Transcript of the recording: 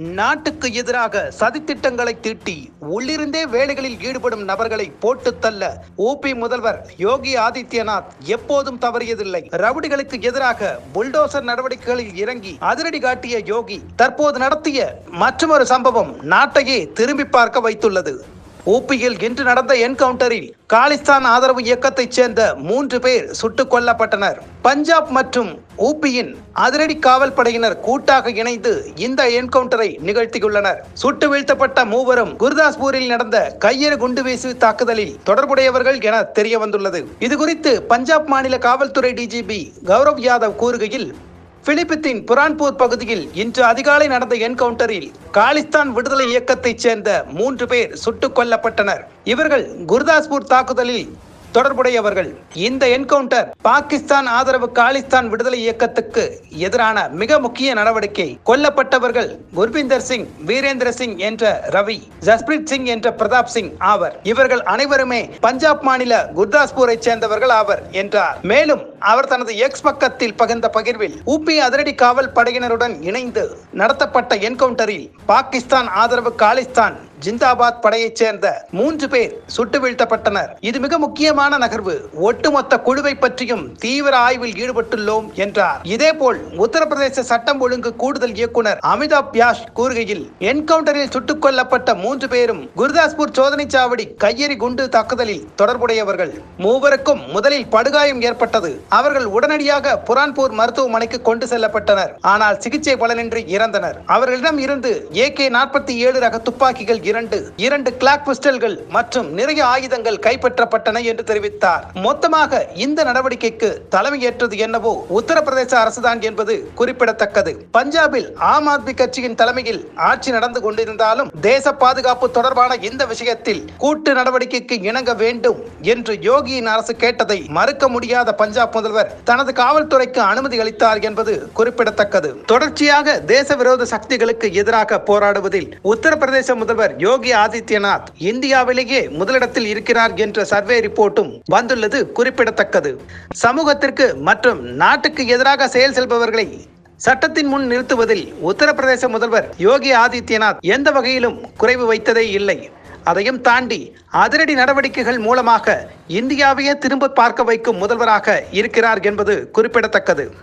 நாட்டுக்கு எதிராக சதித்திட்டங்களை தீட்டி உள்ளிருந்தே வேலைகளில் ஈடுபடும் நபர்களை போட்டு தள்ள ஓபி முதல்வர் யோகி ஆதித்யநாத் எப்போதும் தவறியதில்லை. ரவுடிகளுக்கு எதிராக புல்டோசர் நடவடிக்கைகளில் இறங்கி அதிரடி காட்டிய யோகி தற்போது நடத்திய மற்றொரு சம்பவம் நாட்டையே திரும்பி பார்க்க வைத்துள்ளது. ஊப்பியில் இன்று நடந்த என்கவுண்டரில் காலிஸ்தான் ஆதரவு இயக்கத்தைச் சேர்ந்த மூன்று பேர் சுட்டுக் கொல்லப்பட்டனர். பஞ்சாப் மற்றும் ஊப்பியின் அதிரடி காவல் படையினர் கூட்டாக இணைந்து இந்த என்கவுண்டரை நிகழ்த்தியுள்ளனர். சுட்டு வீழ்த்தப்பட்ட மூவரும் குர்தாஸ்பூரில் நடந்த கையெறு குண்டுவீசு தாக்குதலில் தொடர்புடையவர்கள் என தெரிய வந்துள்ளது இதுகுறித்து பஞ்சாப் மாநில காவல்துறை டிஜிபி கௌரவ் யாதவ் கூறுகையில் பிலிப்பத்தின் புரான்பூர் பகுதியில் இன்று அதிகாலை நடந்த என்கவுண்டரில் காலிஸ்தான் விடுதலை இயக்கத்தைச் சேர்ந்த மூன்று பேர் சுட்டுக் கொல்லப்பட்டனர். இவர்கள் குர்தாஸ்பூர் தாக்குதலில் தொடர்புடையவர்கள். இந்த என்கவுண்டர் பாகிஸ்தான் ஆதரவு காலிஸ்தான் விடுதலை இயக்கத்துக்கு எதிரான மிக முக்கிய நடவடிக்கை. கொல்லப்பட்டவர்கள் குர்பிந்தர் சிங் வீரேந்திர சிங் என்ற ரவி ஜஸ்பிரீத் சிங் என்ற பிரதாப் சிங் ஆவர். இவர்கள் அனைவருமே பஞ்சாப் மாநில குர்தாஸ்பூரை சேர்ந்தவர்கள் ஆவர் என்றார். மேலும் அவர் தனது எக்ஸ் பக்கத்தில் பகிர்ந்த பகிர்வில் உபி அதிரடி காவல் படையினருடன் இணைந்து நடத்தப்பட்ட என்கவுண்டரில் பாகிஸ்தான் ஆதரவு காலிஸ்தான் ஜிந்தாபாத் படையைச் சேர்ந்த மூன்று பேர் சுட்டு வீழ்த்தப்பட்டனர். இது மிக முக்கியமான நகர்வு. ஒட்டுமொத்த குழுவை பற்றியும் தீவிர ஆய்வில் ஈடுபட்டுள்ளோம் என்றார். இதேபோல் உத்தரப்பிரதேச சட்டம் ஒழுங்கு கூடுதல் இயக்குனர் அமிதாப் யாஷ் கூறுகையில் என்கவுண்டரில் சுட்டுக் கொல்லப்பட்ட மூன்று பேரும் குர்தாஸ்பூர் சோதனை சாவடி கையெறி குண்டு தாக்குதலில் தொடர்புடையவர்கள். மூவருக்கும் முதலில் படுகாயம் ஏற்பட்டது. அவர்கள் உடனடியாக புரான்பூர் மருத்துவமனைக்கு கொண்டு செல்லப்பட்டனர். ஆனால் சிகிச்சை பலனின்றி இறந்தனர். அவர்களிடம் இருந்து ஏகே நாற்பத்தி ஏழு ரக துப்பாக்கிகள் இரண்டு இரண்டு கிளாக் பிஸ்டல்கள் மற்றும் நிறைய ஆயுதங்கள் கைப்பற்றப்பட்டன என்று தெரிவித்தார். மொத்தமாக இந்த நடவடிக்கைக்கு தலைமையேற்றது என்னவோ உத்தரப்பிரதேச அரசுதான் என்பது குறிப்பிடத்தக்கது. பஞ்சாபில் ஆம் ஆத்மி கட்சியின் தலைமையில் ஆட்சி நடந்து கொண்டிருந்தாலும் தேச பாதுகாப்பு தொடர்பான இந்த விஷயத்தில் கூட்டு நடவடிக்கைக்கு இணங்க வேண்டும் என்று யோகியின் அரசு கேட்டதை மறுக்க முடியாத பஞ்சாப் முதல்வர் தனது காவல்துறைக்கு அனுமதி அளித்தார் என்பது குறிப்பிடத்தக்கது. தொடர்ச்சியாக தேச விரோத சக்திகளுக்கு எதிராக போராடுவதில் உத்தரப்பிரதேச முதல்வர் யோகி ஆதித்யநாத் இந்தியாவிலேயே முதலிடத்தில் இருக்கிறார் என்ற சர்வே ரிப்போர்ட்டும் வந்துள்ளது குறிப்பிடத்தக்கது. சமூகத்திற்கு மற்றும் நாட்டுக்கு எதிராக செயல் செல்பவர்களை சட்டத்தின் முன் நிறுத்துவதில் உத்தரப்பிரதேச முதல்வர் யோகி ஆதித்யநாத் எந்த வகையிலும் குறைவு வைத்ததே இல்லை. அதையும் தாண்டி அதிரடி நடவடிக்கைகள் மூலமாக இந்தியாவையே திரும்ப பார்க்க வைக்கும் முதல்வராக இருக்கிறார் என்பது குறிப்பிடத்தக்கது.